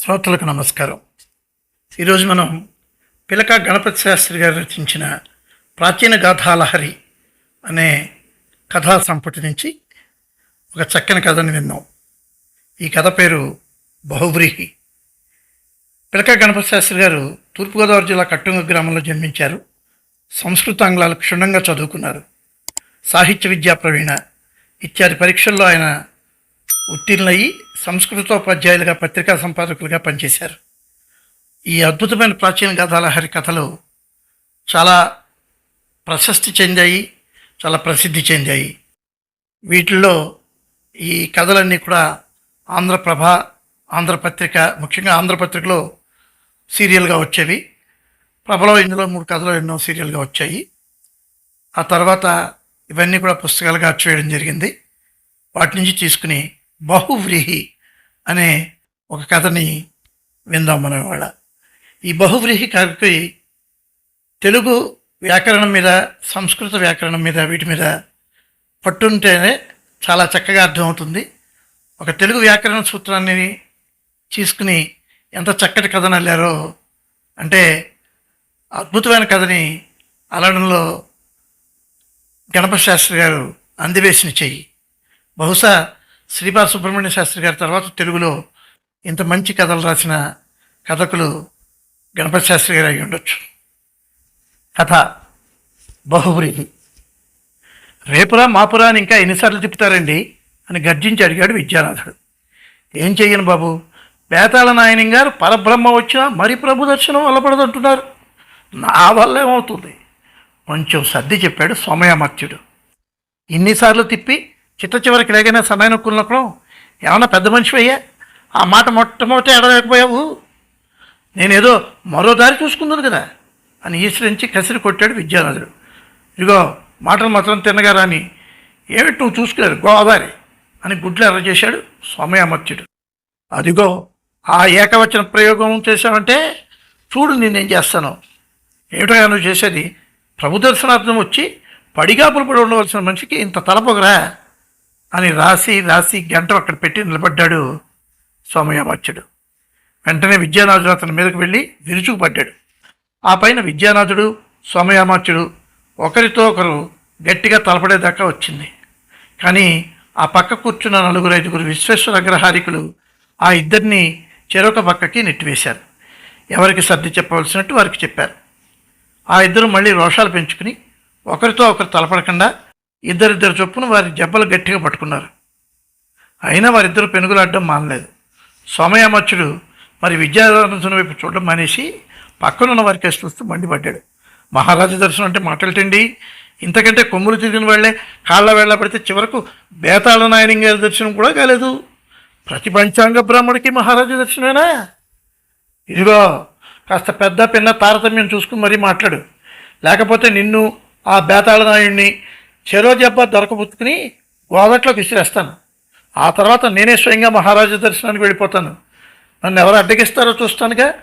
శ్రోతలకు నమస్కారం. ఈరోజు మనం పిలక గణపతి శాస్త్రి గారు రచించిన ప్రాచీన గాథాలహరి అనే కథా సంపుటి నుంచి ఒక చక్కని కథని విన్నాం. ఈ కథ పేరు బహువ్రీహి. పిలక గణపతి శాస్త్రి గారు తూర్పుగోదావరి జిల్లా కట్టుంగ గ్రామంలో జన్మించారు. సంస్కృత ఆంగ్లాలు క్షుణ్ణంగా చదువుకున్నారు. సాహిత్య విద్యా ప్రవీణ. ఇత్యాది పరీక్షల్లో ఆయన ఉత్తీర్ణయ్యి సంస్కృతోపాధ్యాయులుగా పత్రికా సంపాదకులుగా పనిచేశారు. ఈ అద్భుతమైన ప్రాచీన గాథాలహరి కథలు చాలా ప్రశస్తి చెందాయి చాలా ప్రసిద్ధి చెందాయి. వీటిల్లో ఈ కథలన్నీ కూడా ఆంధ్రప్రభ ఆంధ్రపత్రిక ముఖ్యంగా ఆంధ్రపత్రికలో సీరియల్గా వచ్చేవి. ప్రభలో ఇందులో మూడు కథలు ఎన్నో సీరియల్గా వచ్చాయి. ఆ తర్వాత ఇవన్నీ కూడా పుస్తకాలుగా చేయడం జరిగింది. వాటి నుంచి తీసుకుని బహువ్రీహి అనే ఒక కథని విందాం మనం ఇవాళ. ఈ బహువ్రీహి కవికి తెలుగు వ్యాకరణం మీద సంస్కృత వ్యాకరణం మీద వీటి మీద పట్టుంటేనే చాలా చక్కగా అర్థమవుతుంది. ఒక తెలుగు వ్యాకరణ సూత్రాన్ని తీసుకుని ఎంత చక్కటి కథను అల్లారో అంటే అద్భుతమైన కథని అలడంలో గణపతి శాస్త్రి గారు అందివేసిన చెయ్యి. బహుశా శ్రీపాద సుబ్రహ్మణ్య శాస్త్రి గారి తర్వాత తెలుగులో ఇంత మంచి కథలు రాసిన కథకులు గణపతి శాస్త్రి గారు అయి ఉండొచ్చు. కథ బహువ్రీహి రేపురా మాపురా అని ఇంకా ఎన్నిసార్లు తిప్పుతారండి అని గర్జించి అడిగాడు విద్యానాథుడు. ఏం చెయ్యను బాబు? బేతాళ నాయనం గారు పరబ్రహ్మ వచ్చినా మరి ప్రభు దర్శనం వల్లపడదంటున్నారు నా వల్ల ఏమవుతుంది కొంచెం సర్ది చెప్పాడు సోమయామత్యుడు. ఇన్నిసార్లు తిప్పి చిట్ట చివరికి లేకనే సమయం నొక్కున్నప్పుడు ఏమన్నా పెద్ద మనిషి అయ్యా? ఆ మాట మొట్టమొదటి ఎడలేకపోయావు నేనేదో మరో దారి చూసుకున్నాను కదా? అని ఈశ్వరించి కసిరి కొట్టాడు విద్యానదుడు ఇదిగో మాటలు మాత్రం తిన్నగా రాని ఏమిటి నువ్వు చూసుకోలేదు? గోదావరి అని గుడ్లు ఎర్ర చేశాడు సోమయామత్యుడు అదిగో ఆ ఏకవచన ప్రయోగం చేశావంటే చూడు నేనేం చేస్తాను. ఏమిటగా నువ్వు చేసేది? ప్రభు దర్శనార్థం వచ్చి పడిగాపులు పడి ఉండవలసిన మనిషికి ఇంత తలపొగరా? అని రాసి రాసి గంట అక్కడ పెట్టి నిలబడ్డాడు సోమయామాచ్యుడు వెంటనే విద్యానాథుడు అతని మీదకు వెళ్ళి విరుచుకుపడ్డాడు. ఆ పైన విద్యానాథుడు సోమయామాచ్యుడు ఒకరితో ఒకరు గట్టిగా తలపడేదాకా వచ్చింది. కానీ ఆ పక్క కూర్చున్న నలుగురు ఐదుగురు విశ్వేశ్వర అగ్రహారికులు ఆ ఇద్దరిని చెరొక పక్కకి నెట్టివేశారు. ఎవరికి సర్ది చెప్పవలసినట్టు వారికి చెప్పారు. ఆ ఇద్దరు మళ్ళీ రోషాలు పెంచుకుని ఒకరితో ఒకరు తలపడకుండా ఇద్దరిద్దరు చొప్పున వారి జబ్బలు గట్టిగా పట్టుకున్నారు. అయినా వారిద్దరు పెనుగులాడడం మానలేదు. సోమయామచ్చుడు మరి విద్యార్థుల వైపు చూడడం మానేసి పక్కనున్న వారికి చూస్తూ మండిపడ్డాడు. మహారాజు దర్శనం అంటే మాటలటండి. ఇంతకంటే కొమ్ములు తిరిగిన వాళ్ళే కాళ్ళ వేళ్ళ పడితే చివరకు బేతాళ నాయనం గారి దర్శనం కూడా కాలేదు. ప్రతి పంచాంగ బ్రాహ్మడికి మహారాజు దర్శనమేనా? ఇదిగో కాస్త పెద్ద పిన్న తారతమ్యం చూసుకుని మరీ మాట్లాడు. లేకపోతే నిన్ను ఆ బేతాళ నాయుడిని చెరో జబ్బ దొరకబుచ్చుకుని గోదట్లోకి విసిరేస్తాను. ఆ తర్వాత నేనే స్వయంగా మహారాజు దర్శనానికి వెళ్ళిపోతాను. నన్ను ఎవరు అడ్డగిస్తారో చూస్తానుగా.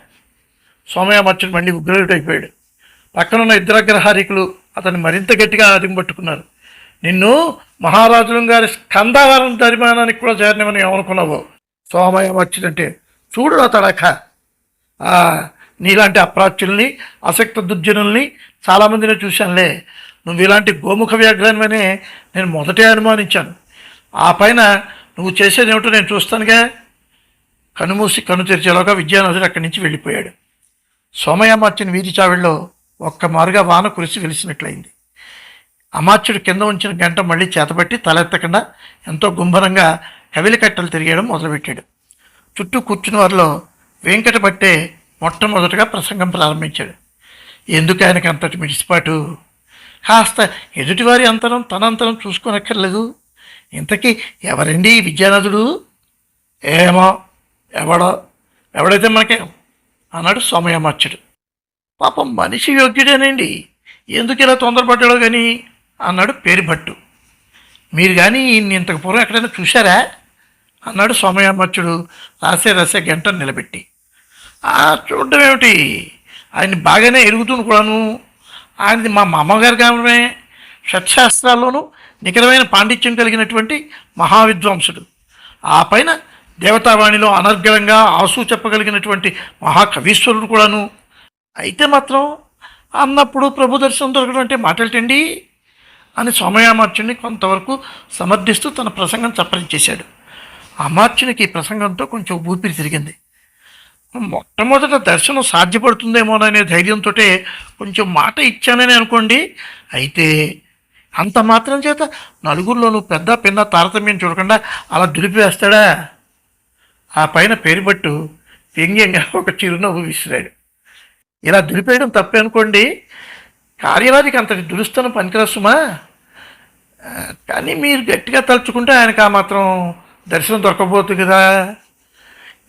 సోమయ్య మర్చుడు మళ్ళీ ఉగ్రుడైపోయాడు పక్కనున్న ఇద్దరు అగ్రహారికులు అతన్ని మరింత గట్టిగా అదింపట్టుకున్నారు నిన్ను మహారాజులం గారి స్కందావరం జరిమానానికి కూడా చేరనివని ఏమనుకున్నావో? సోమయామర్చుడంటే చూడు నా తడక. నీలాంటి అప్రాచ్యుల్ని అసక్త దుర్జనుల్ని చాలామందిని చూశానులే. నువ్వు ఇలాంటి గోముఖ వ్యాఘ్రానివనే నేను మొదటే అనుమానించాను. ఆ పైన నువ్వు చేసేది ఏమిటో నేను చూస్తానుగా. కనుమూసి కను తెరిచేలోగా విద్యానదుడు అక్కడి నుంచి వెళ్ళిపోయాడు. సోమయ్య సోమయామార్చిన వీధి చావిళ్ళలో ఒక్క మారుగా వాన కురిసి వెలిసినట్లయింది. అమాత్యుడు కింద ఉంచిన గంట మళ్ళీ చేతబట్టి తలెత్తకుండా ఎంతో గుంభరంగా కవిలి కట్టలు తిరిగేయడం మొదలుపెట్టాడు. చుట్టూ కూర్చున్న వారిలో వెంకటపట్టే మొట్టమొదటగా ప్రసంగం ప్రారంభించాడు. ఎందుకు ఆయనకు అంతటి మిడిసిపాటు? కాస్త ఎదుటివారి అంతరం తన అంతరం చూసుకోనక్కర్లేదు. ఇంతకీ ఎవరండి ఈ విద్యానదుడు ఏమో ఎవడో ఎవడైతే మనకే అన్నాడు సోమయామాచ్యుడు పాపం మనిషి యోగ్యుడేనండి. ఎందుకు ఇలా తొందరపడ్డాడో కానీ అన్నాడు పేరుభట్టు. మీరు కానీ ఈయన్ని ఇంతకు పూర్వం ఎక్కడైనా చూశారా? అన్నాడు సోమయామర్చుడు రాసే రాసే గంట నిలబెట్టి. చూడడం ఏమిటి ఆయన బాగానే ఎరుగుతూను కూడాను ఆయనది మా మామగారు కావడమే షట్శాస్త్రాల్లోనూ నికరమైన పాండిత్యం కలిగినటువంటి మహావిద్వాంసుడు. ఆ పైన దేవతావాణిలో అనర్గళంగా ఆసు చెప్పగలిగినటువంటి మహాకవీశ్వరుడు కూడాను. అయితే మాత్రం అన్నప్పుడు ప్రభు దర్శనం దొరకడం అంటే మాటలటండి అని సోమయామార్చుని కొంతవరకు సమర్థిస్తూ తన ప్రసంగం చప్పరించేశాడు. అమార్చునికి ఈ ప్రసంగంతో కొంచెం ఊపిరి తిరిగింది. మొట్టమొదట దర్శనం సాధ్యపడుతుందేమోననే ధైర్యంతో కొంచెం మాట ఇచ్చానని అనుకోండి. అయితే అంత మాత్రం చేత నలుగురిలోనూ పెద్ద పిన్న తారతమ్యం చూడకుండా అలా దులిపివేస్తాడా ఆ పైన పేరుబట్టు వ్యంగ్యంగా ఒక చిరునవ్వు విసిరాడు. ఇలా దులిపేయడం తప్పే అనుకోండి. కార్యవాదికి అంతటి దురుస్తనం పనికిరస్తుమా కానీ మీరు గట్టిగా తలుచుకుంటే ఆయనకు ఆ మాత్రం దర్శనం దొరకబోతుంది కదా.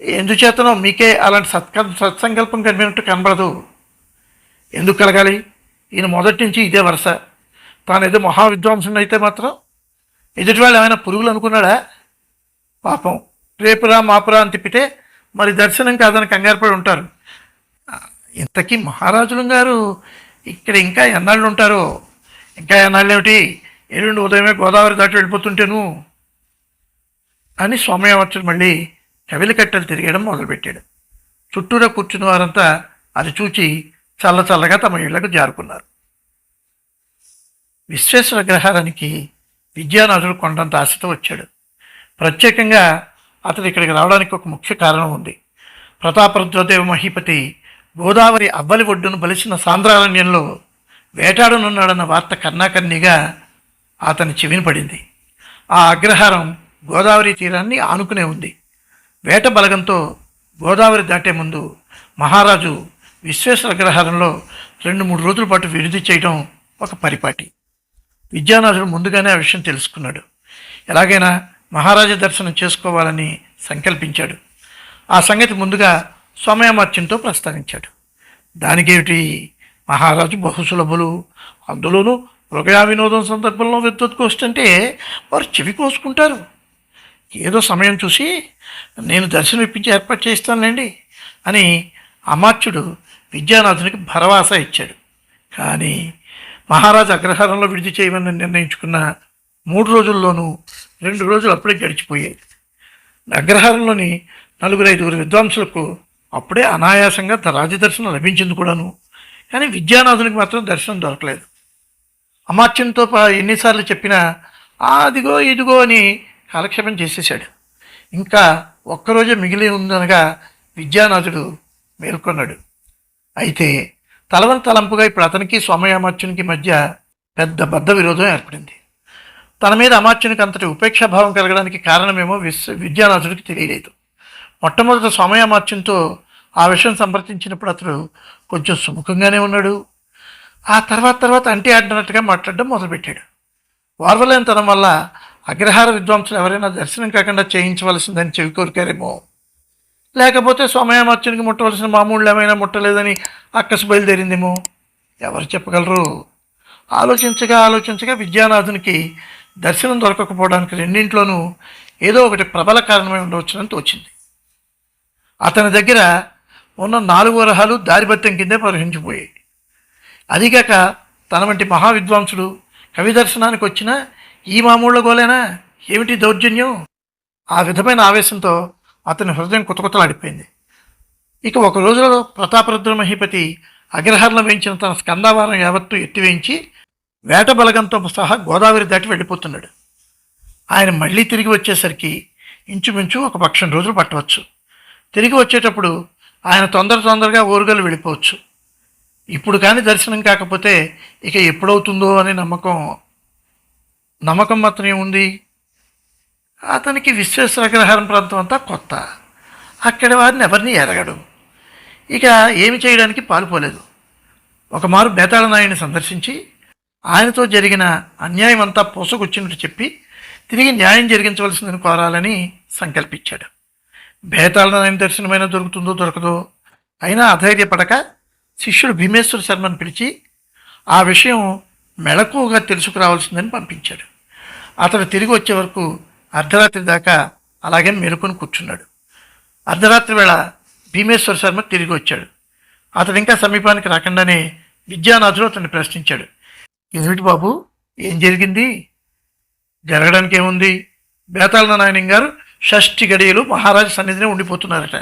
ఎందుచేతనో మీకే అలాంటి సత్క సత్సంకల్పం కనిపినట్టు కనబడదు. ఎందుకు కలగాలి? ఈయన మొదటి నుంచి ఇదే వరుస. తాను ఏదో మహావిద్వాంసుని అయితే మాత్రం ఎదుటి వాళ్ళు ఏమైనా పురుగులు అనుకున్నాడా? పాపం. రేపురా మాపురా అని తిప్పితే మరి దర్శనం కాదని కంగారుపడి ఉంటారు. ఇంతకీ మహారాజులు గారు ఇక్కడ ఇంకా ఎన్నాళ్ళు ఉంటారో? ఇంకా ఎన్నాళ్ళు ఏమిటి ఎల్లుండి ఉదయమే గోదావరి దాటి వెళ్ళిపోతుంటేను అని సోమయావర్చుడు మళ్ళీ. కట్టెలు తిరగడం మొదలుపెట్టాడు. చుట్టూరా కూర్చున్న వారంతా అది చూచి చల్ల చల్లగా తమ ఇళ్ళకు జారుకున్నారు. విశ్వేశ్వర గ్రహారానికి విద్యానాథుడు కొండంత ఆశతో వచ్చాడు. ప్రత్యేకంగా అతడు ఇక్కడికి రావడానికి ఒక ముఖ్య కారణం ఉంది. ప్రతాపరుద్రదేవ మహీపతి గోదావరి అవ్వలి ఒడ్డును బలిసిన సాంద్రారణ్యంలో వేటాడనున్నాడన్న వార్త కన్నాకన్నీగా అతని చెవిని పడింది. ఆ అగ్రహారం గోదావరి తీరాన్ని ఆనుకునే ఉంది. వేట బలగంతో గోదావరి దాటే ముందు మహారాజు విశ్వేశ్వర అగ్రహారంలో రెండు మూడు రోజుల పాటు విడిది చేయడం ఒక పరిపాటి. విద్యానాథుడు ముందుగానే ఆ విషయం తెలుసుకున్నాడు. ఎలాగైనా మహారాజా దర్శనం చేసుకోవాలని సంకల్పించాడు. ఆ సంగతి ముందుగా సోమయామాత్యంతో ప్రస్తావించాడు. దానికేమిటి? మహారాజు బహుసులభులు అందులోనూ మృగయా వినోదం సందర్భంలో విద్యుత్ అంటే వారు చెవి కోసుకుంటారు. ఏదో సమయం చూసి నేను దర్శనం ఇప్పించి ఏర్పాటు చేస్తానులేండి అని అమాత్యుడు విద్యానాథునికి భరవాస ఇచ్చాడు. కానీ మహారాజు అగ్రహారంలో విడిది చేయమని నిర్ణయించుకున్న మూడు రోజుల్లోనూ రెండు రోజులు అప్పుడే గడిచిపోయాయి అగ్రహారంలోని నలుగురు ఐదుగురు విద్వాంసులకు అప్పుడే అనాయాసంగా రాజదర్శనం లభించింది కూడాను కానీ విద్యానాథునికి మాత్రం దర్శనం దొరకలేదు. అమాత్యంతో పా- ఎన్నిసార్లు చెప్పినా అదిగో ఇదిగో అని కాలక్షేపం చేసేశాడు. ఇంకా ఒక్కరోజే మిగిలి ఉందనగా విద్యానాథుడు మేల్కొన్నాడు. అయితే తలవని తలంపుగా ఇప్పుడు అతనికి సోమయామాత్యునికి మధ్య పెద్ద బద్ధ విరోధం ఏర్పడింది. తన మీద అమాత్యునికి అంతటి ఉపేక్షాభావం కలగడానికి కారణమేమో విశ్వ విద్యానాథుడికి తెలియలేదు. మొట్టమొదట సోమయామాత్యంతో ఆ విషయం సంప్రదించినప్పుడు అతడు కొంచెం సుముఖంగానే ఉన్నాడు. ఆ తర్వాత తర్వాత అంటే ఆడినట్టుగా మాట్లాడడం మొదలుపెట్టాడు. వార్వలేనితనం వల్ల అగ్రహార విద్వాంసులు ఎవరైనా దర్శనం కాకుండా చేయించవలసిందని చెవి కోరికారేమో. లేకపోతే సోమయామాత్యునికి ముట్టవలసిన మామూళ్ళు ఏమైనా ముట్టలేదని అక్కసు బయలుదేరిందేమో? ఎవరు చెప్పగలరు? ఆలోచించగా ఆలోచించగా విద్యానాథునికి దర్శనం దొరకకపోవడానికి రెండింట్లోనూ ఏదో ఒకటి ప్రబల కారణమై ఉండవచ్చునని తోచింది. అతని దగ్గర ఉన్న నాలుగు వరహాలు దారిబత్యం కిందే ప్రవహించిపోయాయి అదిగాక తన వంటి మహావిద్వాంసుడు కవి దర్శనానికి వచ్చిన ఈ మామూళ్ళ గోలేనా? ఏమిటి దౌర్జన్యం? ఆ విధమైన ఆవేశంతో అతని హృదయం కుతకుతలాడిపోయింది. ఇక ఒక రోజులో ప్రతాపరుద్ర మహిపతి అగ్రహారంలో వేయించిన తన స్కందావారం యావత్తు ఎత్తివేయించి వేట బలగంతో సహా గోదావరి దాటి వెళ్ళిపోతున్నాడు. ఆయన మళ్ళీ తిరిగి వచ్చేసరికి ఇంచుమించు ఒక పక్షం రోజులు పట్టవచ్చు. తిరిగి వచ్చేటప్పుడు ఆయన తొందర తొందరగా ఊరుగలు వెళ్ళిపోవచ్చు. ఇప్పుడు కానీ దర్శనం కాకపోతే ఇక ఎప్పుడవుతుందో అనే నమ్మకం నమ్మకం మాత్రం ఏముంది అతనికి విశ్వేశ్వరగ్రహారం ప్రాంతం అంతా కొత్త. అక్కడి వారిని ఎవరిని ఎరగడు. ఇక ఏమి చేయడానికి పాలుపోలేదు. ఒకమారు బేతాళనాయుని సందర్శించి ఆయనతో జరిగిన అన్యాయం అంతా పోసకొచ్చినట్టు చెప్పి తిరిగి న్యాయం జరిగించవలసిందని కోరాలని సంకల్పించాడు. బేతాళనాయుని దర్శనమైనా దొరుకుతుందో దొరకదో అయినా అధైర్యపడక శిష్యుడు భీమేశ్వర శర్మను పిలిచి ఆ విషయం మెళకువగా తెలుసుకురావాల్సిందని పంపించాడు. అతడు తిరిగి వచ్చే వరకు అర్ధరాత్రి దాకా అలాగే మెరుకొని కూర్చున్నాడు. అర్ధరాత్రి వేళ భీమేశ్వర శర్మ తిరిగి వచ్చాడు. అతడు ఇంకా సమీపానికి రాకుండానే విద్యానాథుడు అతన్ని ప్రశ్నించాడు. ఏమిటి బాబు ఏం జరిగింది? జరగడానికి ఏముంది బేతాళ నాయనం గారు షష్ఠి గడియలు మహారాజు సన్నిధినే ఉండిపోతున్నారట.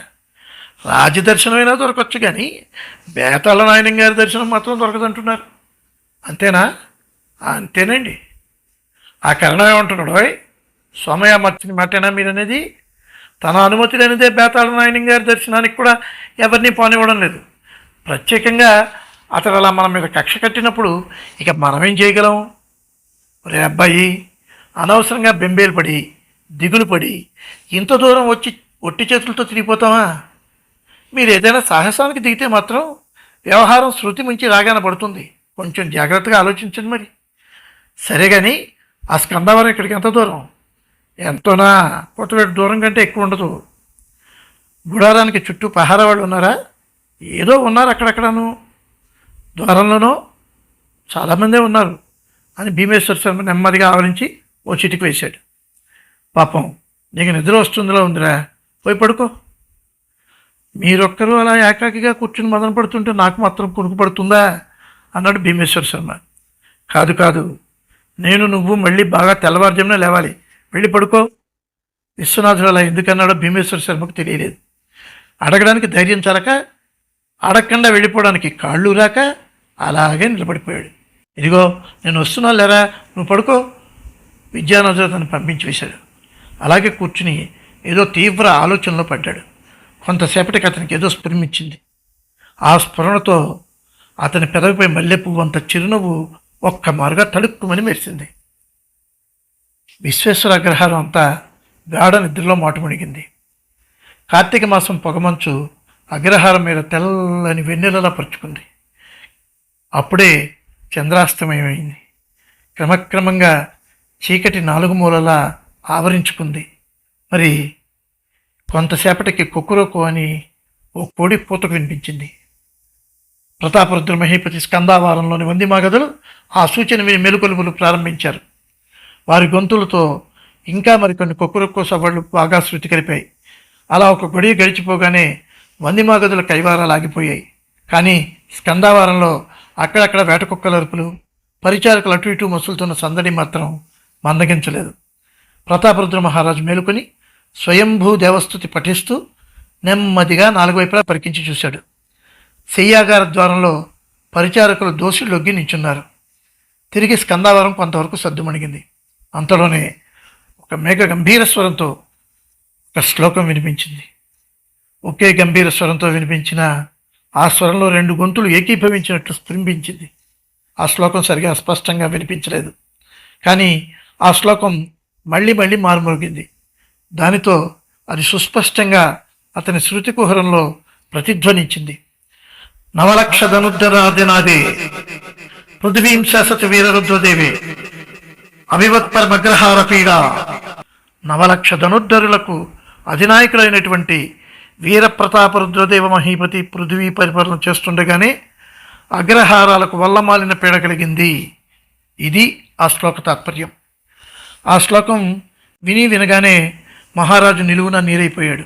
రాజదర్శనమైనా దొరకచ్చు కానీ బేతాళ నాయనం గారి దర్శనం మాత్రం దొరకదంటున్నారు. అంతేనా? అంతేనండి. ఆ కరణం ఏమంటున్నాడు? "ఓయ్, సోమయ్య మర్చిన మాటేనా మీరు అనేది తన అనుమతి లేనిదే బేతాళ నాయని గారి దర్శనానికి కూడా ఎవరిని పోనివ్వడం లేదు. ప్రత్యేకంగా అతడు అలా మన మీద కక్ష కట్టినప్పుడు ఇక మనమేం చేయగలం? రే అబ్బాయి అనవసరంగా బెంబేలు పడి దిగులు పడి ఇంత దూరం వచ్చి ఒట్టి చేతులతో తిరిగిపోతామా మీరు ఏదైనా సాహసానికి దిగితే మాత్రం వ్యవహారం శృతి మించి రాగాన పడుతుంది. కొంచెం జాగ్రత్తగా ఆలోచించండి మరి. సరే కానీ ఆ స్కందావరం ఇక్కడికి ఎంత దూరం? ఎంతోనా? కొత్తవేటు దూరం కంటే ఎక్కువ ఉండదు. గుడారానికి చుట్టూ పహారా వాళ్ళు ఉన్నారా? ఏదో ఉన్నారు అక్కడక్కడను. ద్వారంలోనో చాలామందే ఉన్నారు అని భీమేశ్వర శర్మ నెమ్మదిగా ఆవరించి ఓ చిటికి వేశాడు. పాపం నీకు నిద్ర వస్తుందిలా ఉందిరా. పోయి పడుకో. మీరొక్కరు అలా ఏకాకిగా కూర్చుని మదన పడుతుంటే నాకు మాత్రం కొనుక్కు పడుతుందా? అన్నాడు భీమేశ్వర శర్మ. కాదు కాదు. నేను నువ్వు మళ్ళీ బాగా తెల్లవారుజామున లేవాలి. వెళ్ళి పడుకో. విశ్వనాథుడు అలా ఎందుకన్నాడో భీమేశ్వర శర్మకు తెలియలేదు. అడగడానికి ధైర్యం చాలక అడగకుండా వెళ్ళిపోవడానికి కాళ్ళు రాక అలాగే నిలబడిపోయాడు. ఇదిగో నేను వస్తున్నా లేరా? నువ్వు పడుకో. విద్యానాథుడు తను పంపించి వేశాడు అలాగే కూర్చుని ఏదో తీవ్ర ఆలోచనలో పడ్డాడు. కొంతసేపటికి అతనికి ఏదో స్ఫురించింది ఆ స్ఫురణతో అతని పెదవిపై మల్లె పువ్వు అంత చిరునవ్వు ఒక్క మరుగ తడుక్కుమని మెరిసింది. విశ్వేశ్వర అగ్రహారం అంతా గాఢ నిద్రలో మాటుమణిగింది కార్తీక మాసం పొగమంచు అగ్రహారం మీద తెల్లని వెన్నెలలా పరుచుకుంది. అప్పుడే చంద్రాస్తమయమైంది. క్రమక్రమంగా చీకటి నాలుగు మూలలా ఆవరించుకుంది. మరి కొంతసేపటికి కుక్కురోకు అని ఓ కోడి పూతకు వినిపించింది. ప్రతాపరుద్ర మహీపతి స్కందావారంలోని వందిమాగదులు ఆ సూచన విని మెలుకొలుపులు ప్రారంభించారు. వారి గొంతులతో ఇంకా మరికొన్ని కుక్కురొక్కో సవాళ్ళు బాగా శృతి కలిపాయి. అలా ఒక గొడియ గడిచిపోగానే వందిమాగదుల కైవారాలు ఆగిపోయాయి. కానీ స్కందావారంలో అక్కడక్కడ వేట అరుపులు పరిచారకులు అటు ఇటు మసులుతున్న సందడి మాత్రం మందగించలేదు. ప్రతాపరుద్ర మహారాజు మేలుకొని స్వయంభూ దేవస్థుతి పఠిస్తూ నెమ్మదిగా నాలుగు వైపులా పరికించి చూశాడు. శయ్యాగార ద్వారంలో పరిచారకులు దోషులొగ్గి నించున్నారు. తిరిగి స్కందావరం కొంతవరకు సద్దుమణిగింది. అంతలోనే ఒక మేఘ గంభీర స్వరంతో ఒక శ్లోకం వినిపించింది. ఒకే గంభీర స్వరంతో వినిపించిన ఆ స్వరంలో రెండు గొంతులు ఏకీభవించినట్లు స్ఫురింపించింది ఆ శ్లోకం సరిగా స్పష్టంగా వినిపించలేదు. కానీ ఆ శ్లోకం మళ్ళీ మళ్ళీ మారుమోగింది. దానితో అది సుస్పష్టంగా అతని శృతి కుహరంలో ప్రతిధ్వనించింది. నవలక్ష ధనుర్ధరాధినాదే పృథివీం వీరరుద్రదేవి అవివత్పరమగ్రహార పీడ నవలక్ష ధనుర్ధరులకు అధినాయకుడైనటువంటి వీరప్రతాపరుద్రదేవ మహీపతి పృథివీ పరిపాలన చేస్తుండగానే అగ్రహారాలకు వల్లమాలిన పీడ కలిగింది. ఇది ఆ శ్లోక తాత్పర్యం. ఆ శ్లోకం విని వినగానే మహారాజు నిలువున నీరైపోయాడు.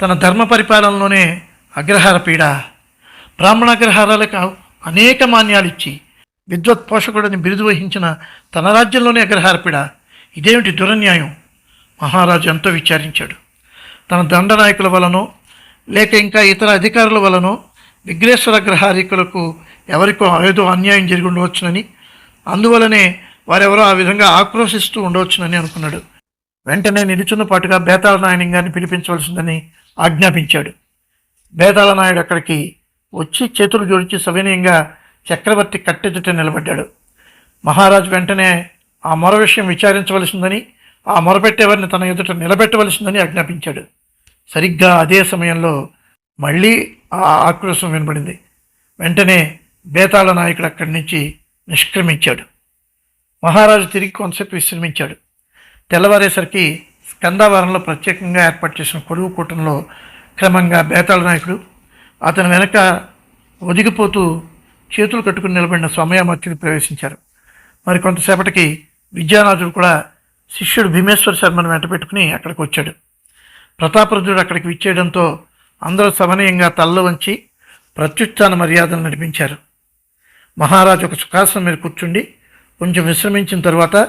తన ధర్మ పరిపాలనలోనే అగ్రహార పీడ బ్రాహ్మణాగ్రహారాలకు అనేక మాన్యాలు ఇచ్చి విద్వత్ పోషకుడని బిరుదు వహించిన తన రాజ్యంలోనే అగ్రహారపిడ. ఇదేమిటి దురన్యాయం? మహారాజు ఎంతో విచారించాడు. తన దండనాయకుల వలనో లేక ఇంకా ఇతర అధికారుల వలనో విఘ్నేశ్వర గ్రహారికులకు ఎవరికో ఏదో అన్యాయం జరిగి ఉండవచ్చునని అందువలనే వారెవరో ఆ విధంగా ఆక్రోశిస్తూ ఉండవచ్చునని అనుకున్నాడు. వెంటనే నిలుచున్న పాటుగా బేతాళ నాయని గారిని పిలిపించవలసిందని ఆజ్ఞాపించాడు. బేతాళ నాయుడు అక్కడికి వచ్చి చేతులు జోడించి సవినయంగా చక్రవర్తి కట్టెదుట నిలబడ్డాడు. మహారాజు వెంటనే ఆ మొర విషయం విచారించవలసిందని ఆ మొరపెట్టేవారిని తన ఎదుట నిలబెట్టవలసిందని ఆజ్ఞాపించాడు. సరిగ్గా అదే సమయంలో మళ్ళీ ఆ ఆక్రోశం వినబడింది. వెంటనే బేతాళ నాయకుడు అక్కడి నుంచి నిష్క్రమించాడు. మహారాజు తిరిగి కొంతసేపు విశ్రమించాడు. తెల్లవారేసరికి స్కందావరంలో ప్రత్యేకంగా ఏర్పాటు చేసిన కొడుకు కూటంలో క్రమంగా బేతాళ నాయకుడు అతని వెనక ఒదిగిపోతూ చేతులు కట్టుకుని నిలబడిన సోమయామర్తిని ప్రవేశించారు. మరి కొంతసేపటికి విద్యానాథుడు కూడా శిష్యుడు భీమేశ్వర శర్మను వెంట పెట్టుకుని అక్కడికి వచ్చాడు. ప్రతాపరుద్రుడు అక్కడికి విచ్చేయడంతో అందరూ సమనీయంగా తల్ల వంచి ప్రత్యుత్థాన మర్యాదలు నడిపించారు. మహారాజు ఒక సుఖాసనం మీద కూర్చుండి కొంచెం విశ్రమించిన తర్వాత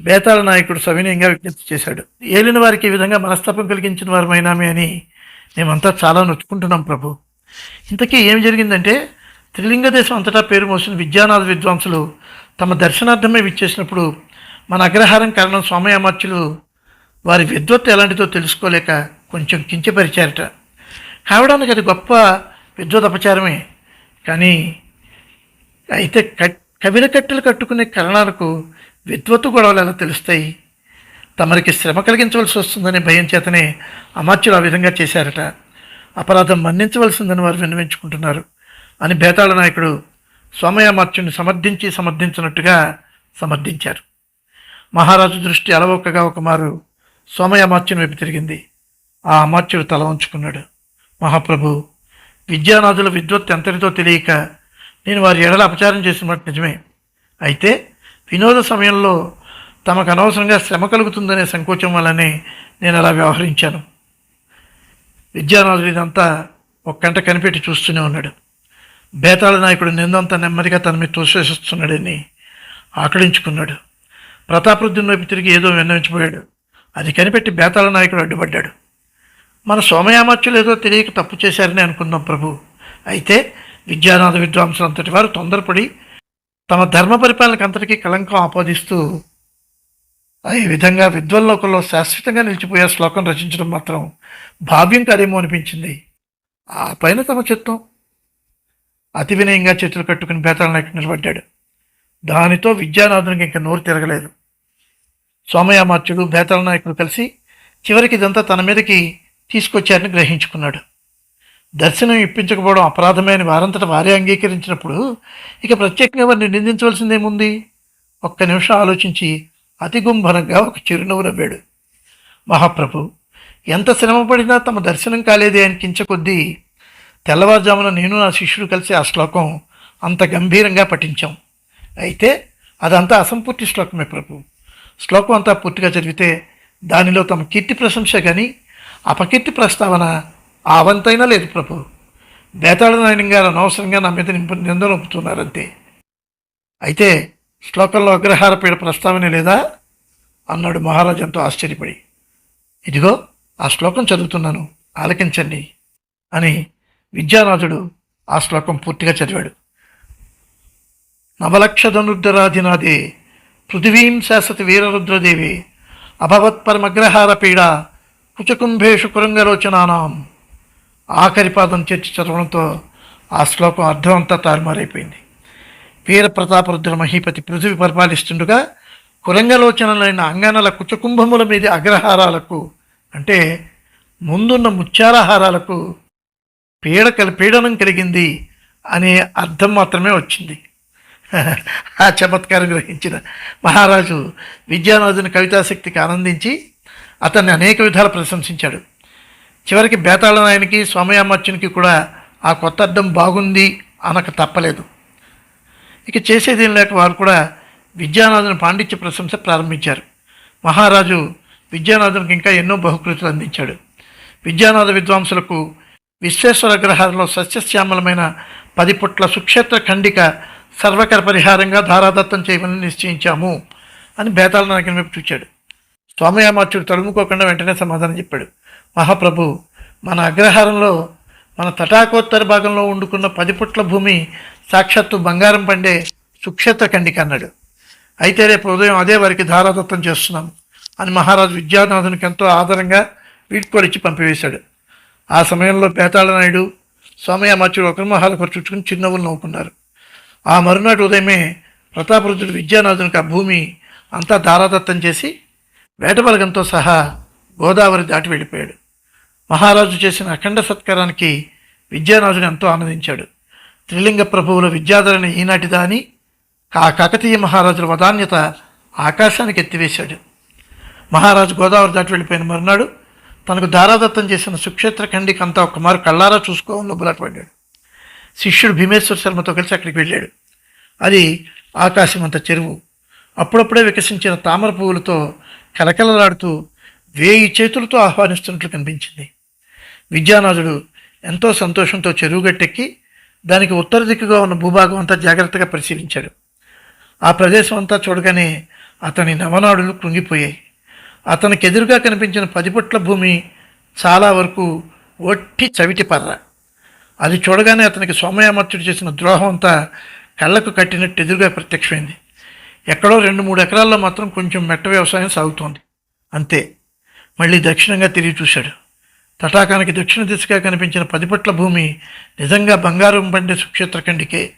బేతాళ నాయకుడు సవినయంగా విజ్ఞప్తి చేశాడు. ఏలిన వారికి ఈ విధంగా మనస్తాపం కలిగించిన వారమైనామే అని మేమంతా చాలా నొచ్చుకుంటున్నాం ప్రభు. ఇంతకీ ఏం జరిగిందంటే త్రిలింగ దేశం అంతటా పేరు మోసిన విద్యానాథ విద్వాంసులు తమ దర్శనార్థమే విచ్చేసినప్పుడు మన అగ్రహారం కారణం స్వామి అమర్చులు వారి విద్వత్తు ఎలాంటిదో తెలుసుకోలేక కొంచెం కించపరిచారట. కావడానికి అది గొప్ప విద్వత్ అపచారమే. కానీ అయితే క కవిల కట్టెలు కట్టుకునే కరణాలకు విద్వత్తు గొడవలు ఎలా తెలుస్తాయి? తమరికి శ్రమ కలిగించవలసి వస్తుందనే భయం చేతనే అమర్చులు ఆ విధంగా చేశారట. అపరాధం మన్నించవలసిందని వారు విన్నవించుకుంటున్నారు అని బేతాళ నాయకుడు సోమయామాత్యుని సమర్థించి సమర్థించినట్టుగా సమర్థించారు. మహారాజు దృష్టి అలవోకగా ఒకమారు సోమయామాత్యుని వైపు తిరిగింది. ఆ అమాత్యుడు తల ఉంచుకున్నాడు మహాప్రభు విద్యానాథుల విద్వత్ ఎంతటితో తెలియక నేను వారి ఎడల అపచారం చేసిన మాట నిజమే. అయితే వినోద సమయంలో తమకు అనవసరంగా శ్రమ కలుగుతుందనే సంకోచం వల్లనే నేను అలా వ్యవహరించాను. విద్యానాథుడు ఇదంతా ఒక గంట కనిపెట్టి చూస్తూనే ఉన్నాడు. బేతాళ నాయకుడు నిందంతా నెమ్మదిగా తన మీద తోసేస్తున్నాడని ఆకలించుకున్నాడు ప్రతాపరుద్దుని వైపు తిరిగి ఏదో విన్నవించిపోయాడు. అది కనిపెట్టి బేతాళ నాయకుడు అడ్డుపడ్డాడు. మన సోమయామర్చులు ఏదో తెలియక తప్పు చేశారని అనుకుందాం ప్రభు. అయితే విద్యానాథ విద్వాంసులు అంతటి వారు తొందరపడి తమ ధర్మ పరిపాలనకు అంతటికీ కళంకం ఆపాదిస్తూ ఈ విధంగా విద్వల్లోకంలో శాశ్వతంగా నిలిచిపోయే శ్లోకం రచించడం మాత్రం భావ్యం కాదేమో అనిపించింది. ఆ పైన తమ చిత్తం. అతి వినయంగా చేతులు కట్టుకుని బేతాళ నాయకుడు నిలబడ్డాడు. దానితో విద్యానాథునికి ఇంకా నోరు తిరగలేదు. సోమయామాత్యుడు బేతాళ నాయకుడు కలిసి చివరికి ఇదంతా తన మీదకి తీసుకొచ్చారని గ్రహించుకున్నాడు. దర్శనం ఇప్పించకపోవడం అపరాధమే అని వారంతట వారే అంగీకరించినప్పుడు ఇక ప్రత్యేకంగా వారిని నిందించవలసిందేముంది? ఒక్క నిమిషం ఆలోచించి అతిగుంభనంగా ఒక చిరునవ్వు నవ్వాడు. మహాప్రభు ఎంత శ్రమపడినా తమ దర్శనం కాలేదే అని కించకొద్దీ తెల్లవారుజామున నేను నా శిష్యుడు కలిసి ఆ శ్లోకం అంత గంభీరంగా పఠించాం. అయితే అదంతా అసంపూర్తి శ్లోకమే ప్రభు. శ్లోకం అంతా పూర్తిగా చదివితే దానిలో తమ కీర్తి ప్రశంస కానీ అపకీర్తి ప్రస్తావన ఆవంతైనా లేదు ప్రభు. బేతాళ నాయన గారు అనవసరంగా నా మీద నింపు నిందలు ఒప్పుతున్నారంతే అయితే శ్లోకంలో అగ్రహార పీడ ప్రస్తావన లేదా? అన్నాడు మహారాజు ఎంతో ఆశ్చర్యపడి. ఇదిగో ఆ శ్లోకం చదువుతున్నాను ఆలకించండి అని విద్యానాథుడు ఆ శ్లోకం పూర్తిగా చదివాడు. నవలక్షధనుర్ధరాధినాదే పృథివీం శాశ్వత వీరరుద్రదేవి అభవత్పరమగ్రహార పీడ కుచకుంభేషు కురంగలోచనానాం. ఆఖరి పాదం చేర్చి చదవడంతో ఆ శ్లోకం అర్థం అంతా తారుమారైపోయింది. వీర ప్రతాపరుద్ర మహీపతి పృథివి పరిపాలిస్తుండగా కురంగలోచనలైన అంగనల కుచకుంభముల మీద అగ్రహారాలకు అంటే ముందున్న ముత్యాలహారాలకు పీడ పీడనం కలిగింది అనే అర్థం మాత్రమే వచ్చింది. ఆ చమత్కారం గ్రహించిన మహారాజు విద్యానాథుని కవితాశక్తికి ఆనందించి అతన్ని అనేక విధాలు ప్రశంసించాడు. చివరికి బేతాళ నాయనికి అమర్చునికి కూడా ఆ కొత్త అర్థం బాగుంది అనక తప్పలేదు. ఇక చేసేదేం లేక వారు కూడా విద్యానాథుని పాండిత్య ప్రశంస ప్రారంభించారు. మహారాజు విద్యానాథునికి ఇంకా ఎన్నో బహుకృతులు అందించాడు. విద్యానాథ విద్వాంసులకు విశ్వేశ్వర గ్రహాలలో సస్యశ్యామలమైన పది పుట్ల సుక్షేత్ర ఖండిక సర్వకర పరిహారంగా ధారాదత్తం చేయమని నిశ్చయించాము అని బేతాళ నాయకుని వైపు చూచాడు. సోమయామార్చుడు తడుముకోకుండా వెంటనే సమాధానం చెప్పాడు. మహాప్రభు మన అగ్రహారంలో మన తటాకోత్తర భాగంలో వండుకున్న పది పుట్ల భూమి సాక్షాత్తు బంగారం పండే సుక్షేత్ర ఖండిక అన్నాడు. అయితే రేపు ఉదయం అదే వారికి ధారాదత్తం చేస్తున్నాం అని మహారాజు విద్యానాథునికి ఎంతో ఆదరంగా వీడ్కోలిచ్చి పంపివేశాడు. ఆ సమయంలో పేతాళ నాయుడు సోమయామార్చుడు ఒకరి మొహాలు ఖర్చుకుని చిరునవ్వులు నవ్వుకున్నారు. ఆ మరునాటి ఉదయమే ప్రతాపరుద్రుడు విద్యానాథునికి ఆ భూమి అంతా ధారాదత్తం చేసి వేటబలగంతో సహా గోదావరి దాటి వెళ్ళిపోయాడు. మహారాజు చేసిన అఖండ సత్కారానికి విద్యానాథుని ఎంతో ఆనందించాడు. త్రిలింగ ప్రభువుల విద్యాధరణ ఈనాటిదా అని ఆ కాకతీయ మహారాజుల వదాన్యత ఆకాశానికి ఎత్తివేశాడు. మహారాజు గోదావరి దాటి వెళ్ళిపోయిన మరునాడు తనకు దారాదత్తం చేసిన సుక్షేత్ర ఖండికంతా ఒక్కమారు కళ్ళారా చూసుకోవాలని బులాటపడ్డాడు శిష్యుడు భీమేశ్వర శర్మతో కలిసి అక్కడికి వెళ్ళాడు. అది ఆకాశమంత చెరువు. అప్పుడప్పుడే వికసించిన తామర పువ్వులతో కలకలలాడుతూ వేయి చేతులతో ఆహ్వానిస్తున్నట్లు కనిపించింది. విద్యానాథుడు ఎంతో సంతోషంతో చెరువు గట్టెక్కి దానికి ఉత్తర దిక్కుగా ఉన్న భూభాగం అంతా జాగ్రత్తగా పరిశీలించాడు. ఆ ప్రదేశం అంతా చూడగానే అతని నవనాడులు కృంగిపోయాయి. అతనికి ఎదురుగా కనిపించిన పది పుట్ల భూమి చాలా వరకు ఒట్టి చవిటి పర్ర. అది చూడగానే అతనికి సోమయామర్చుడు చేసిన ద్రోహం అంతా కళ్ళకు కట్టినట్టు ఎదురుగా ప్రత్యక్షమైంది. ఎక్కడో రెండు మూడు ఎకరాల్లో మాత్రం కొంచెం మెట్ట వ్యవసాయం సాగుతోంది. అంతే. మళ్ళీ దక్షిణంగా తిరిగి చూశాడు. తటాకానికి దక్షిణ దిశగా కనిపించిన పదిపట్ల భూమి నిజంగా బంగారం పండే సుక్షేత్రఖండికే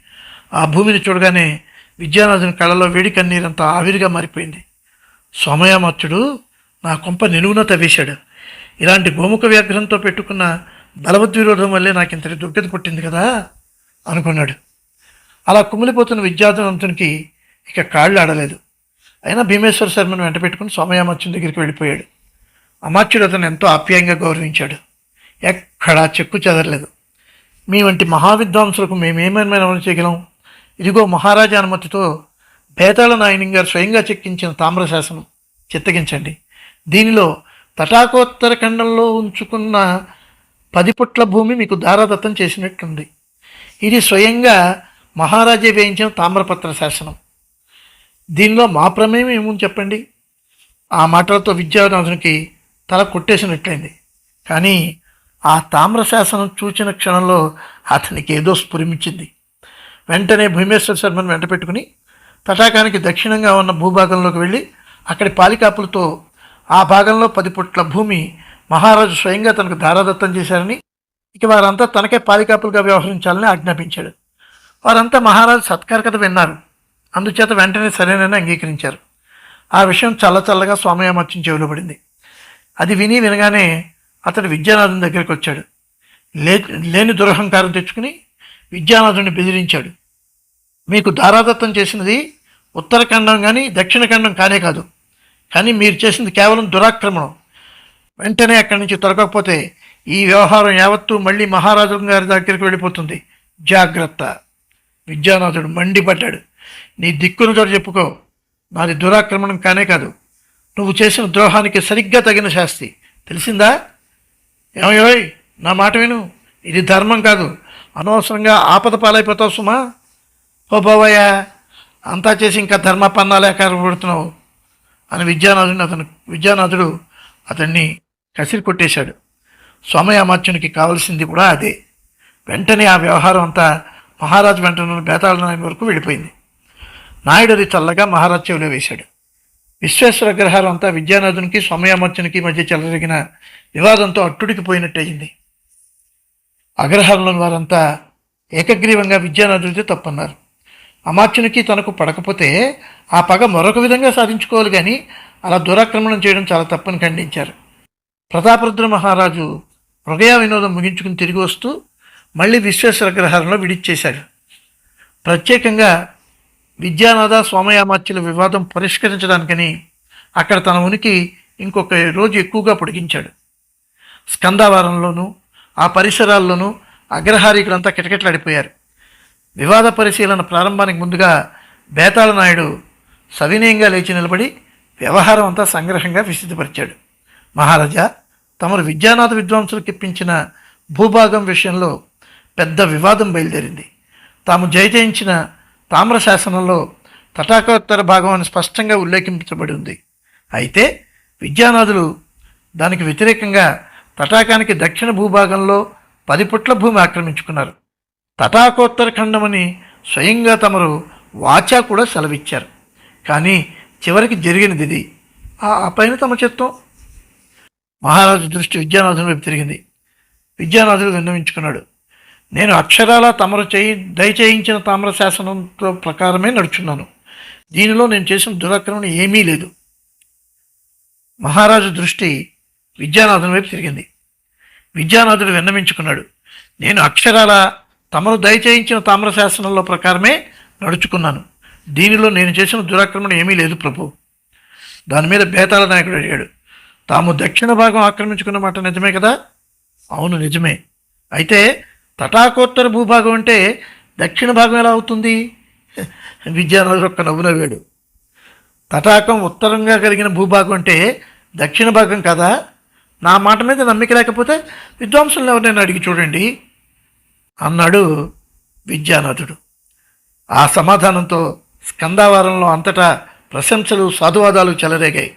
ఆ భూమిని చూడగానే విద్యానాథుని కళ్ళలో వేడి కన్నీరంతా ఆవిరిగా మారిపోయింది. సోమయామర్చుడు నా కొంప నిలువున తవ్వేశాడు ఇలాంటి గోముఖ వ్యాఘ్రంతో పెట్టుకున్న బలవద్విరోధం వల్లే నాకు ఇంతటి దుర్గతి పుట్టింది కదా? అనుకున్నాడు. అలా కుమిలిపోతున్న విద్యార్థవంతునికి ఇక కాళ్ళు ఆడలేదు. అయినా భీమేశ్వర శర్మను వెంట పెట్టుకుని సోమయామర్చుని దగ్గరికి వెళ్ళిపోయాడు. అమాత్యుడు అతను ఎంతో ఆప్యాయంగా గౌరవించాడు. ఎక్కడా చెక్కు చెదరలేదు. మీ వంటి మహావిద్వాంసులకు మేమేమైనా చేయగలం? ఇదిగో మహారాజా అనుమతితో బేతాళ నాయని గారు స్వయంగా చెక్కించిన తామ్రశాసనం చిత్తగించండి. దీనిలో తటాకోత్తర ఖండంలో ఉంచుకున్న పది పుట్ల భూమి మీకు దారాదత్తం చేసినట్టుంది. ఇది స్వయంగా మహారాజే వేయించిన తామ్రపత్ర శాసనం. దీనిలో మా ప్రమేయం ఏముంది చెప్పండి? ఆ మాటలతో విద్యానాథునికి తల కొట్టేసినట్లయింది. కానీ ఆ తామ్రశాసనం చూచిన క్షణంలో అతనికి ఏదో స్ఫురిమించింది వెంటనే భూమేశ్వర శర్మను వెంట పెట్టుకుని తటాకానికి దక్షిణంగా ఉన్న భూభాగంలోకి వెళ్ళి అక్కడి పాలికాపులతో ఆ భాగంలో పది పుట్ల భూమి మహారాజు స్వయంగా తనకు దారాదత్తం చేశారని ఇక వారంతా తనకే పాలికాపులుగా వ్యవహరించాలని ఆజ్ఞాపించాడు. వారంతా మహారాజు సత్కారకత విన్నారు. అందుచేత వెంటనే సరేనని అంగీకరించారు. ఆ విషయం చల్ల చల్లగా స్వామయామర్చం చెవిలో పడింది. అది విని వినగానే అతడు విద్యానాథం దగ్గరికి వచ్చాడు. లే లేని దురహంకారం తెచ్చుకుని విద్యానాథుని బెదిరించాడు. మీకు దారాదత్తం చేసినది ఉత్తరఖండం కానీ దక్షిణఖండం కానే కాదు. కానీ మీరు చేసింది కేవలం దురాక్రమణం. వెంటనే అక్కడి నుంచి తొలగకపోతే ఈ వ్యవహారం యావత్తూ మళ్ళీ మహారాజు గారి దగ్గరికి వెళ్ళిపోతుంది. జాగ్రత్త. విద్యానాథుడు మండిపడ్డాడు. నీ దిక్కును చోట చెప్పుకో. నాది దురాక్రమణం కానే కాదు. నువ్వు చేసిన ద్రోహానికి సరిగ్గా తగిన శాస్తి. తెలిసిందా? ఏమయ్యోయ్ నా మాట విను. ఇది ధర్మం కాదు. అనవసరంగా ఆపద పాలైపోతావు సుమా. ఓ బావయ్య అంతా చేసి ఇంకా ధర్మ పన్నాలే పడుతున్నావు అని విద్యానాథుని అతను విద్యానాథుడు అతన్ని కసిరి కొట్టేశాడు. సోమయామాత్యునికి కావాల్సింది కూడా అదే. వెంటనే ఆ వ్యవహారం అంతా మహారాజు వెంటనే బేతాళ వరకు వెళ్ళిపోయింది. నాయుడు అది చల్లగా మహారాజ్ చెవిలో వేశాడు. విశ్వేశ్వర గ్రహాలంతా విద్యానాథునికి సోమయామాత్యునికి మధ్య చెలరిగిన వివాదంతో అట్టుడికి పోయినట్టయింది. అగ్రహారంలోని వారంతా ఏకగ్రీవంగా విద్యానాథుడితే తప్పన్నారు. అమాత్యునికి తనకు పడకపోతే ఆ పగ మరొక విధంగా సాధించుకోవాలి కానీ అలా దురాక్రమణం చేయడం చాలా తప్పని ఖండించారు. ప్రతాపరుద్ర మహారాజు మృగయా వినోదం ముగించుకుని తిరిగి వస్తూ మళ్ళీ విశ్వేశ్వర గ్రహారంలో విడిచేశాడు ప్రత్యేకంగా విద్యానాథ సోమయామాత్యుల వివాదం పరిష్కరించడానికని అక్కడ తన ఉనికి ఇంకొక రోజు ఎక్కువగా పొడిగించాడు. స్కందావారంలోనూ ఆ పరిసరాల్లోనూ అగ్రహారీకులంతా కిటకిటలాడిపోయారు. వివాద పరిశీలన ప్రారంభానికి ముందుగా బేతాళ నాయుడు సవినయంగా లేచి నిలబడి వ్యవహారం అంతా సంగ్రహంగా విసిద్ధపరిచాడు. మహారాజా తమరు విద్యానాథ విద్వాంసులకు ఇప్పించిన భూభాగం విషయంలో పెద్ద వివాదం బయలుదేరింది. తాము జయించిన తామ్ర శాసనంలో తటాకోత్తర భాగం అని స్పష్టంగా ఉల్లేఖించబడి ఉంది. అయితే విద్యానాథులు దానికి వ్యతిరేకంగా తటాకానికి దక్షిణ భూభాగంలో పది పుట్ల భూమి ఆక్రమించుకున్నారు. తటాకోత్తర ఖండమని స్వయంగా తమరు వాచా కూడా సెలవిచ్చారు. కానీ చివరికి జరిగినది ఇది. ఆ పైన తమ చిత్తం. మహారాజు దృష్టి విద్యానాథుని వైపు తిరిగింది. విద్యానాథుడు విన్నవించుకున్నాడు. నేను అక్షరాల తమరు చేయి దయచేయించిన తామ్ర శాసనంతో ప్రకారమే నడుచున్నాను. దీనిలో నేను చేసిన దురాక్రమణ ఏమీ లేదు. మహారాజు దృష్టి విద్యానాథుని వైపు తిరిగింది. విద్యానాథుడు విన్నవించుకున్నాడు. నేను అక్షరాల తమరు దయచేయించిన తామ్ర శాసనంలో ప్రకారమే నడుచుకున్నాను. దీనిలో నేను చేసిన దురాక్రమణ ఏమీ లేదు ప్రభు. దాని మీద బేతాళ నాయకుడు అడిగాడు. తాము దక్షిణ భాగం ఆక్రమించుకున్న మాట నిజమే కదా? అవును నిజమే. అయితే తటాకోత్తర భూభాగం అంటే దక్షిణ భాగం ఎలా అవుతుంది? విద్యానగర్ ఒక్క నవ్వు నవ్వాడు. తటాకం ఉత్తరంగా కలిగిన భూభాగం అంటే దక్షిణ భాగం కదా? నా మాట మీద నమ్మిక లేకపోతే విద్వాంసులను ఎవరినైనా అడిగి చూడండి. అన్నాడు విద్యానాథుడు. ఆ సమాధానంతో స్కందావారంలో అంతటా ప్రశంసలు సాధువాదాలు చెలరేగాయి.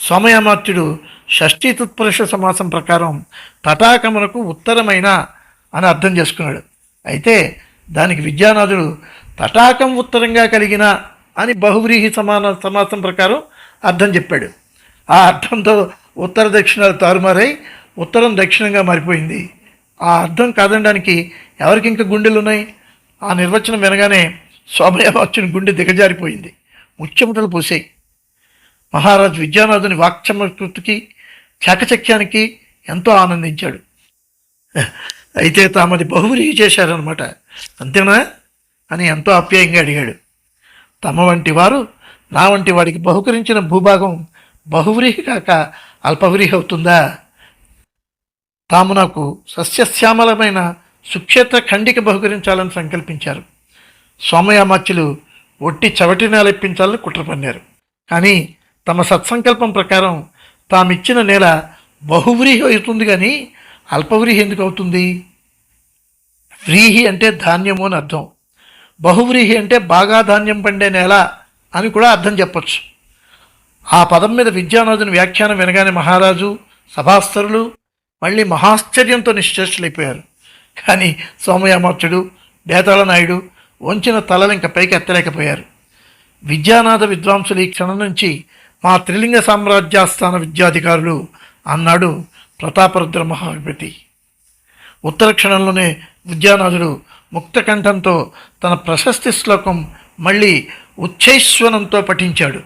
సోమయామాత్యుడు షష్ఠీ తత్పురుష సమాసం ప్రకారం తటాకమునకు ఉత్తరమైన అని అర్థం చేసుకున్నాడు. అయితే దానికి విద్యానాథుడు తటాకం ఉత్తరంగా కలిగిన అని బహువ్రీహి సమాన సమాసం ప్రకారం అర్థం చెప్పాడు. ఆ అర్థంతో ఉత్తర దక్షిణాలు తారుమారై ఉత్తరం దక్షిణంగా మారిపోయింది. ఆ అర్థం కాదనడానికి ఎవరికి ఇంకా గుండెలు ఉన్నాయి ఆ నిర్వచనం వినగానే శోభయావాచ్యుని గుండె దిగజారిపోయింది. ముచ్చముటలు పోసాయి. మహారాజు విద్యానాథుని వాక్చమకృతికి చకచక్యానికి ఎంతో ఆనందించాడు. అయితే తామది బహువ్రీహి చేశారనమాట అంతేనా? అని ఎంతో ఆప్యాయంగా అడిగాడు. తమ వంటి వారు నా వంటి వాడికి బహుకరించిన భూభాగం బహువ్రీహి కాక అల్పవ్రీహి అవుతుందా? తాము నాకు సస్యశ్యామలమైన సుక్షేత్ర ఖండిక బహుకరించాలని సంకల్పించారు. సోమయామాచ్యులు ఒట్టి చవటి నేలెప్పించాలని కుట్ర పన్నారు కానీ తమ సత్సంకల్పం ప్రకారం తామిచ్చిన నేల బహువ్రీహి అవుతుంది కానీ అల్పవ్రీహి ఎందుకు అవుతుంది? వ్రీహి అంటే ధాన్యము అని అర్థం. బహువ్రీహి అంటే బాగా ధాన్యం పండే నేల అని కూడా అర్థం చెప్పచ్చు. ఆ పదం మీద విద్యానాథుని వ్యాఖ్యానం వినగానే మహారాజు సభాస్థరులు మళ్ళీ మహాశ్చర్యంతో నిశ్చేష్టులైపోయారు. కానీ సోమయామాత్యుడు బేతాళ నాయుడు వంచిన తలలు ఇంక పైకి ఎత్తలేకపోయారు. విద్యానాథ విద్వాంసులు ఈ క్షణం నుంచి మా త్రిలింగ సామ్రాజ్యాస్థాన విద్యాధికారులు అన్నాడు ప్రతాపరుద్ర మహావిభూతి ఉత్తర క్షణంలోనే విద్యానాథుడు ముక్తకంఠంతో తన ప్రశస్తి శ్లోకం మళ్ళీ ఉచ్చైశ్వనంతో పఠించాడు.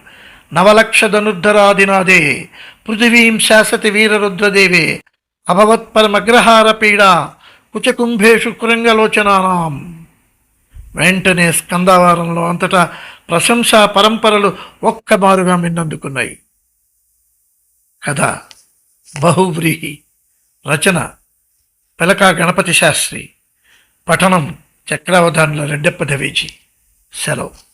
నవలక్ష ధనుర్ధరాదినాదే పృథివీం శాసతి వీరరుద్రదేవే అభవత్పరమగ్రహార పీడ కుచకుంభేషు కురంగలోచనానాం. వెంటనే స్కందావారంలో అంతటా ప్రశంసా పరంపరలు ఒక్కమారుగా మిన్నందుకున్నాయి. కథ బహువ్రీహి రచన పిలకా గణపతి శాస్త్రి పఠనం చక్రావధానుల రెడ్డప్ప దవేజీ సెలవు.